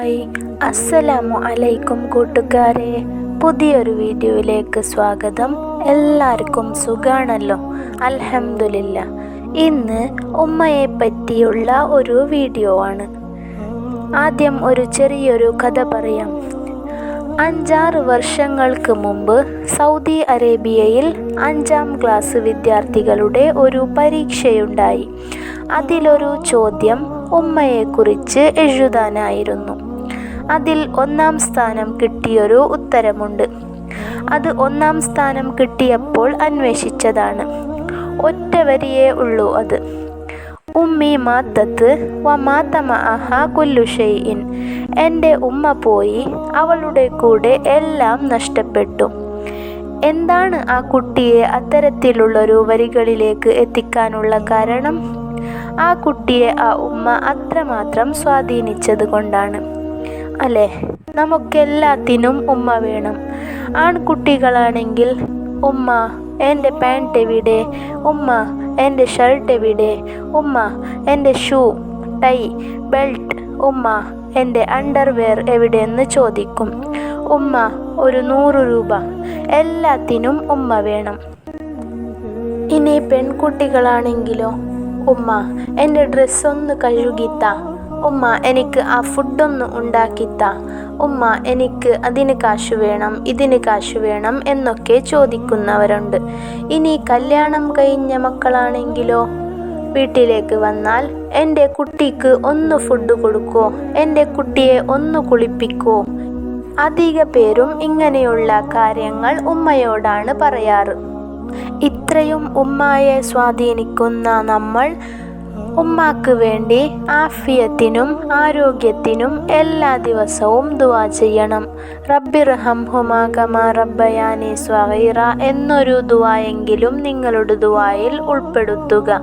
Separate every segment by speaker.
Speaker 1: Hi അസ്സലാമു അലൈക്കും കൂട്ടുകാരെ. പുതിയൊരു വീഡിയോയിലേക്ക് സ്വാഗതം. എല്ലാവർക്കും സുഖാണല്ലോ? അൽഹംദുലില്ല. ഇന്ന് ഉമ്മയെ പറ്റിയുള്ള ഒരു വീഡിയോ ആണ്. ആദ്യം ഒരു ചെറിയൊരു കഥ പറയാം. അഞ്ചാറ് വർഷങ്ങൾക്ക് മുമ്പ് സൗദി അറേബ്യയിൽ അഞ്ചാം ക്ലാസ് വിദ്യാർത്ഥികളുടെ ഒരു പരീക്ഷയുണ്ടായി. അതിലൊരു ചോദ്യം ഉമ്മയെക്കുറിച്ച് എഴുതാനായിരുന്നു. അതിൽ ഒന്നാം സ്ഥാനം കിട്ടിയൊരു ഉത്തരമുണ്ട്. അത് ഒന്നാം സ്ഥാനം കിട്ടിയപ്പോൾ അന്വേഷിച്ചതാണ്. ഒറ്റ വരിയേ ഉള്ളൂ അത്. ഉമ്മി മാത്തത്ത് വ മാത്തമ അഹ കൊല്ലുഷയിൻ എന്റെ ഉമ്മ പോയി അവളുടെ കൂടെ എല്ലാം നഷ്ടപ്പെട്ടു. എന്താണ് ആ കുട്ടിയെ അത്തരത്തിലുള്ളൊരു വരികളിലേക്ക് എത്തിക്കാനുള്ള കാരണം? ആ കുട്ടിയെ ആ ഉമ്മ അത്രമാത്രം സ്വാധീനിച്ചത് കൊണ്ടാണ്. അല്ലേ? നമുക്കെല്ലാത്തിനും ഉമ്മ വേണം. ആൺകുട്ടികളാണെങ്കിൽ ഉമ്മ എന്റെ പാന്റ് എവിടെ? ഉമ്മ എന്റെ ഷർട്ട് എവിടെ? ഉമ്മ എന്റെ ഷൂ ടൈ ബെൽറ്റ് ഉമ്മ എന്റെ അണ്ടർവെയർ എവിടെയെന്ന് ചോദിക്കും. ഉമ്മ ഒരു നൂറ് രൂപ. എല്ലാത്തിനും ഉമ്മ വേണം. ഇനി പെൺകുട്ടികളാണെങ്കിലോ? ഉമ്മ എന്റെ ഡ്രസ്സൊന്ന് കഴുകിത്താ. ഉമ്മ എനിക്ക് ആ ഫുഡൊന്ന് ഉണ്ടാക്കിത്ത. ഉമ്മ എനിക്ക് അതിന് കാശു വേണം ഇതിന് കാശു വേണം എന്നൊക്കെ ചോദിക്കുന്നവരുണ്ട്. ഇനി കല്യാണം കഴിഞ്ഞ മക്കളാണെങ്കിലോ? വീട്ടിലേക്ക് വന്നാൽ എന്റെ കുട്ടിക്ക് ഒന്ന് ഫുഡ് കൊടുക്കോ? എന്റെ കുട്ടിയെ ഒന്ന് കുളിപ്പിക്കോ? അധിക പേരും ഇങ്ങനെയുള്ള കാര്യങ്ങൾ ഉമ്മയോടാണ് പറയാറ്. ഇത്രയും ഉമ്മയെ സ്വാധീനിക്കുന്ന നമ്മൾ ഉമ്മാക്ക് വേണ്ടി ആഫിയത്തിനും ആരോഗ്യത്തിനും എല്ലാ ദിവസവും ദുവാ ചെയ്യണം. റബ്ബിർഹം ഹുമാ കമാ റബ്ബയാനി സ്വഹീറ എന്നൊരു ദുവായെങ്കിലും നിങ്ങളുടെ ദുവായിൽ ഉൾപ്പെടുത്തുക.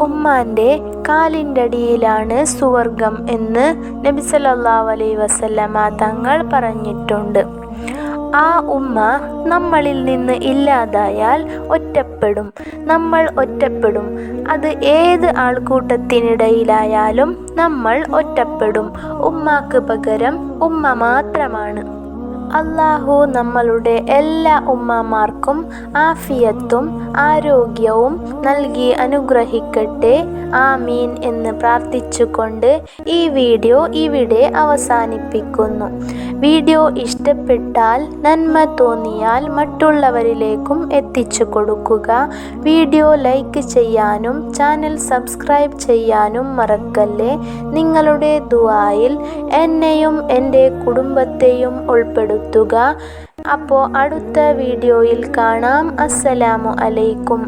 Speaker 1: ഉമ്മാന്റെ കാലിന്റെ അടിയിലാണ് സുവർഗം എന്ന് നബി അലൈ വസല്ലമ തങ്ങൾ പറഞ്ഞിട്ടുണ്ട്. ആ ഉമ്മ നമ്മളിൽ നിന്ന് ഇല്ലാതായാൽ ഒറ്റപ്പെടും. നമ്മൾ ഒറ്റപ്പെടും. അത് ഏത് ആൾക്കൂട്ടത്തിനിടയിലായാലും നമ്മൾ ഒറ്റപ്പെടും. ഉമ്മാക്ക് പകരം ഉമ്മ മാത്രമാണ്. അള്ളാഹു നമ്മളുടെ എല്ലാ ഉമ്മമാർക്കും ആഫിയത്തും ആരോഗ്യവും നൽകി അനുഗ്രഹിക്കട്ടെ. ആമീൻ എന്ന് പ്രാർത്ഥിച്ചുകൊണ്ട് ഈ വീഡിയോ ഇവിടെ അവസാനിപ്പിക്കുന്നു. വീഡിയോ ഇഷ്ടപ്പെട്ടാൽ നന്മ തോന്നിയാൽ മറ്റുള്ളവരിലേക്കും എത്തിച്ചു കൊടുക്കുക. വീഡിയോ ലൈക്ക് ചെയ്യാനും ചാനൽ സബ്സ്ക്രൈബ് ചെയ്യാനും മറക്കല്ലേ. നിങ്ങളുടെ ദുആയിൽ എന്നെയും എന്റെ കുടുംബത്തെയും ഉൾപ്പെടുത്തുക. അപ്പോൾ അടുത്ത വീഡിയോയിൽ കാണാം. അസ്സലാമു അലൈക്കും.